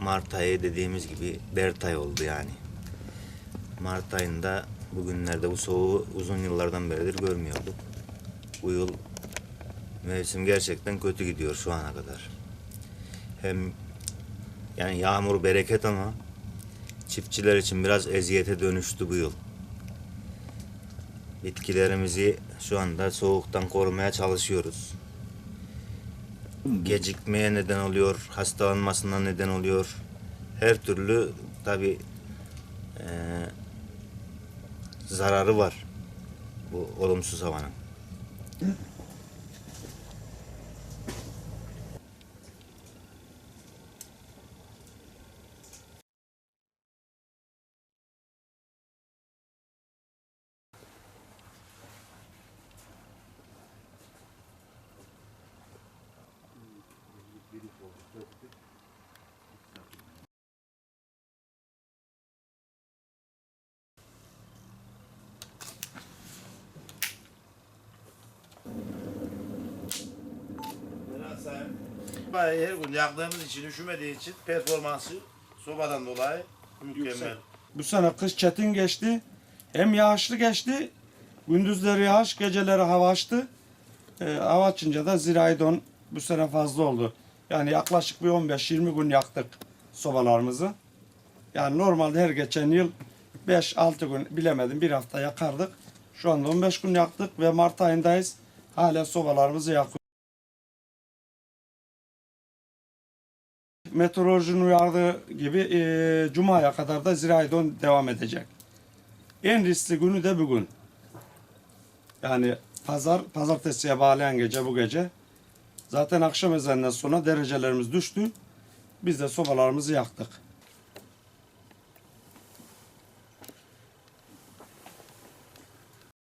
Mart ayı dediğimiz gibi Bert ay oldu yani. Mart ayında bugünlerde bu soğuğu uzun yıllardan beridir görmüyorduk. Bu yıl mevsim gerçekten kötü gidiyor şu ana kadar. Hem yani yağmur bereket ama çiftçiler için biraz eziyete dönüştü bu yıl. Bitkilerimizi şu anda soğuktan korumaya çalışıyoruz. Gecikmeye neden oluyor, hastalanmasına neden oluyor. Her türlü tabi zararı var bu olumsuz havanın. Bayağı her gün yaktığımız için, üşümediği için performansı sobadan dolayı mükemmel. Bu sene kış çetin geçti. Hem yağışlı geçti. Gündüzleri yağış, geceleri hava açtı. Ee, hava açınca da zirai don bu sene fazla oldu. Yani yaklaşık bir 15-20 gün yaktık sobalarımızı. Yani normalde her geçen yıl 5-6 gün bilemedim bir hafta yakardık. Şu anda 15 gün yaktık ve Mart ayındayız. Hala sobalarımızı yakıyoruz. Meteorolojinin uyardığı gibi eee Cuma'ya kadar da zirai don devam edecek. En riskli günü de bugün. Yani pazar, pazartesiye bağlayan gece bu gece. Zaten akşam ezanından sonra derecelerimiz düştü. Biz de sobalarımızı yaktık.